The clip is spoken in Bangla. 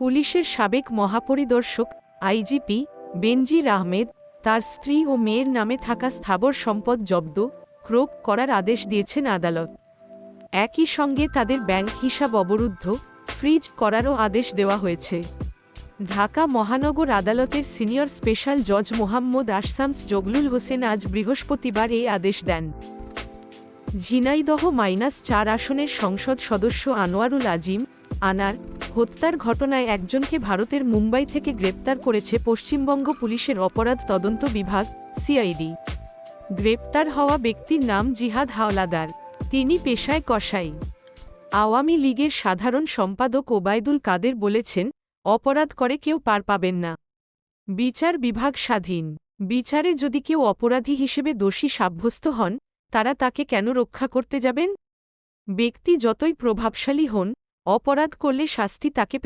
পুলিশের সাবেক মহাপরিদর্শক আইজিপি বেনজির আহমেদ, তার স্ত্রী ও মেয়ের নামে থাকা স্থাবর সম্পদ জব্দ ক্রোপ করার আদেশ দিয়েছেন আদালত। একই সঙ্গে তাদের ব্যাংক হিসাব অবরুদ্ধ, ফ্রিজ করারও আদেশ দেওয়া হয়েছে। ঢাকা মহানগর আদালতের সিনিয়র স্পেশাল জজ মোহাম্মদ আশসামস জগলুল হোসেন আজ বৃহস্পতিবার এই আদেশ দেন। ঝিনাইদহ মাইনাস চার আসনের সংসদ সদস্য আনোয়ারুল আজিম, আনার হত্যার ঘটনায় একজনকে ভারতের মুম্বাই থেকে গ্রেপ্তার করেছে পশ্চিমবঙ্গ পুলিশের অপরাধ তদন্ত বিভাগ, সিআইডি। গ্রেপ্তার হওয়া ব্যক্তির নাম জিহাদ হাওলাদার। তিনি পেশায় কসাই। আওয়ামী লীগের সাধারণ সম্পাদক ওবায়দুল কাদের বলেছেন, অপরাধ করে কেউ পার পাবেন না। বিচার বিভাগ স্বাধীন। বিচারে যদি কেউ অপরাধী হিসেবে দোষী সাব্যস্ত হন, তারা তাকে কেন রক্ষা করতে যাবেন? ব্যক্তি যতই প্রভাবশালী হন অপরাধ করলে শাস্তি তাকে